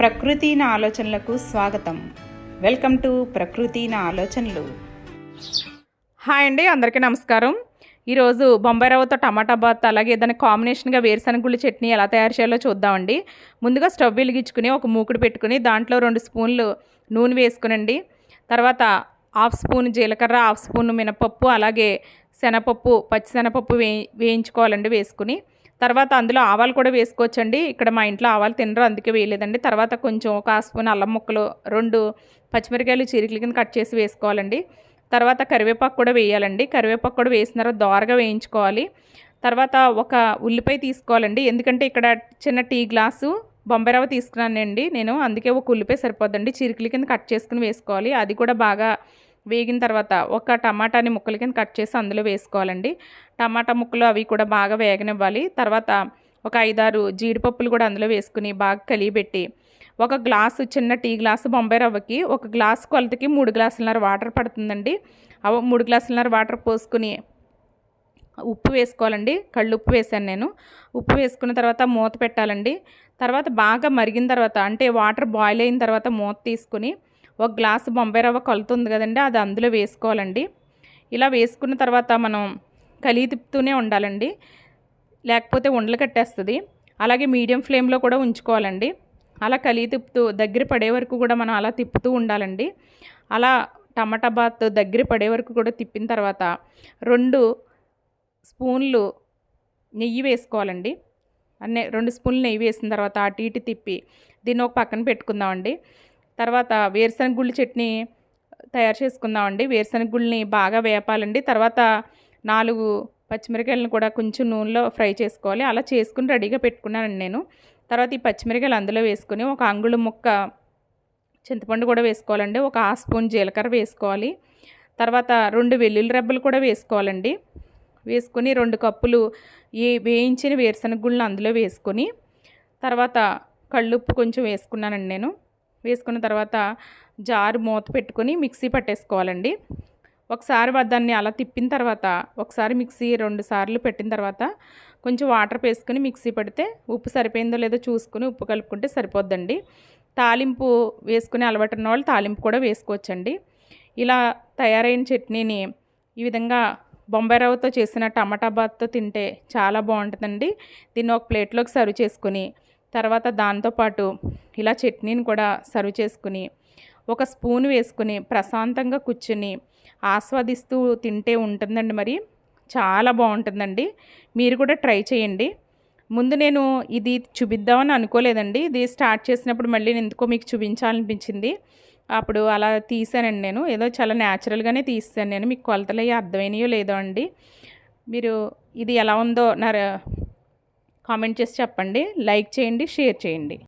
ప్రకృతి నా ఆలోచనలకు స్వాగతం. వెల్కమ్ టు ప్రకృతి నా ఆలోచనలు. హాయ్ అండి అందరికీ నమస్కారం. ఈరోజు బొంబాయి రవ్వతో టమాటా బాత్ అలాగే దాని కాంబినేషన్గా వేరుశనగ గుళ్ళు చట్నీ ఎలా తయారు చేయాలో చూద్దామండి. ముందుగా స్టవ్ వెలిగించుకుని ఒక మూకుడు పెట్టుకుని దాంట్లో రెండు స్పూన్లు నూనె వేసుకునండి. తర్వాత హాఫ్ స్పూన్ జీలకర్ర హాఫ్ స్పూన్ మినపప్పు అలాగే శనగపప్పు పచ్చిశనగపప్పు వే వేయించుకోవాలండి వేసుకుని. తర్వాత అందులో ఆవాలు కూడా వేసుకోవచ్చండి. ఇక్కడ మా ఇంట్లో ఆవాలు తినరు అందుకే వేయలేదండి. తర్వాత కొంచెం ఒక స్పూన్ అల్లం ముక్కలు రెండు పచ్చిమిరకాయలు చీరికల కింద కట్ చేసి వేసుకోవాలండి. తర్వాత కరివేపాకు కూడా వేయాలండి. కరివేపాకు కూడా వేసిన తర్వాత దోరగా వేయించుకోవాలి. తర్వాత ఒక ఉల్లిపాయ తీసుకోవాలండి. ఎందుకంటే ఇక్కడ చిన్న టీ గ్లాసు బొంబాయి తీసుకున్నానండి నేను. అందుకే ఒక ఉల్లిపాయ సరిపోద్దండి. చీరికల కింద కట్ చేసుకుని వేసుకోవాలి. అది కూడా బాగా వేగిన తర్వాత ఒక టమాటాని ముక్కల కింద కట్ చేసి అందులో వేసుకోవాలండి. టమాటా ముక్కలు అవి కూడా బాగా వేగనివ్వాలి. తర్వాత ఒక ఐదారు జీడిపప్పులు కూడా అందులో వేసుకుని బాగా కలిగిపెట్టి ఒక గ్లాసు చిన్న టీ గ్లాసు బొంబాయి రవ్వకి ఒక గ్లాసు కొలతకి మూడు గ్లాసులన్నర వాటర్ పడుతుందండి. అవ మూడు గ్లాసులన్నర వాటర్ పోసుకుని ఉప్పు వేసుకోవాలండి. కళ్ళు ఉప్పు వేసాను నేను. ఉప్పు వేసుకున్న తర్వాత మూత పెట్టాలండి. తర్వాత బాగా మరిగిన తర్వాత అంటే వాటర్ బాయిల్ అయిన తర్వాత మూత తీసుకుని ఒక గ్లాసు బొంబాయి రవ్వ కలుతుంది కదండి అది అందులో వేసుకోవాలండి. ఇలా వేసుకున్న తర్వాత మనం కలిగి తిప్పుతూనే ఉండాలండి. లేకపోతే ఉండలు కట్టేస్తుంది. అలాగే మీడియం ఫ్లేమ్లో కూడా ఉంచుకోవాలండి. అలా కలిగి తిప్పుతూ దగ్గర పడే వరకు కూడా మనం అలా తిప్పుతూ ఉండాలండి. అలా టమాటా బాత్ దగ్గర పడే వరకు కూడా తిప్పిన తర్వాత రెండు స్పూన్లు నెయ్యి వేసుకోవాలండి. అన్నీ రెండు స్పూన్లు నెయ్యి వేసిన తర్వాత అటు ఇటు తిప్పి దీన్ని ఒక పక్కన పెట్టుకుందామండి. తర్వాత వేరుశనగ గుళ్ళు చట్నీ తయారు చేసుకుందామండి. వేరుశనగ గుళ్ళని బాగా వేపాలండి. తర్వాత నాలుగు పచ్చిమిరకాయలను కూడా కొంచెం నూనెలో ఫ్రై చేసుకోవాలి. అలా చేసుకుని రెడీగా పెట్టుకున్నానండి నేను. తర్వాత ఈ పచ్చిమిరకాయలు అందులో వేసుకుని ఒక అంగుళం ముక్క చింతపండు కూడా వేసుకోవాలండి. ఒక హాఫ్ స్పూన్ జీలకర్ర వేసుకోవాలి. తర్వాత రెండు వెల్లుల్లి రెబ్బలు కూడా వేసుకోవాలండి. వేసుకొని రెండు కప్పులు ఈ వేయించిన వేరుశనగ గుళ్ళను అందులో వేసుకొని తర్వాత కళ్ళుప్పు కొంచెం వేసుకున్నానండి నేను. వేసుకున్న తర్వాత జారు మూత పెట్టుకొని మిక్సీ పట్టేసుకోవాలండి. ఒకసారి దాన్ని అలా తిప్పిన తర్వాత ఒకసారి మిక్సీ రెండు సార్లు పెట్టిన తర్వాత కొంచెం వాటర్ వేసుకొని మిక్సీ పడితే ఉప్పు సరిపోయిందో లేదో చూసుకుని ఉప్పు కలుపుకుంటే సరిపోద్దండి. తాలింపు వేసుకుని అలవాటు ఉన్న వాళ్ళు తాలింపు కూడా వేసుకోవచ్చండి. ఇలా తయారైన చట్నీని ఈ విధంగా బొంబాయి రవ్వతో చేసిన టమాటా బాత్తో తింటే చాలా బాగుంటుందండి. దీన్ని ఒక ప్లేట్లోకి సర్వ్ చేసుకుని తర్వాత దాంతోపాటు ఇలా చట్నీని కూడా సర్వ్ చేసుకుని ఒక స్పూన్ వేసుకుని ప్రశాంతంగా కూర్చుని ఆస్వాదిస్తూ తింటే ఉంటుందండి మరి. చాలా బాగుంటుందండి. మీరు కూడా ట్రై చేయండి. ముందు నేను ఇది చూపిద్దామని అనుకోలేదండి. ఇది స్టార్ట్ చేసినప్పుడు మళ్ళీ ఎందుకో మీకు చూపించాలనిపించింది. అప్పుడు అలా తీసానండి నేను. ఏదో చాలా న్యాచురల్గానే తీసాను నేను. మీకు కొలతలు అయ్యి అర్థమైనయో లేదో అండి. మీరు ఇది ఎలా ఉందో నా కామెంట్ చేసి చెప్పండి. లైక్ చేయండి షేర్ చేయండి.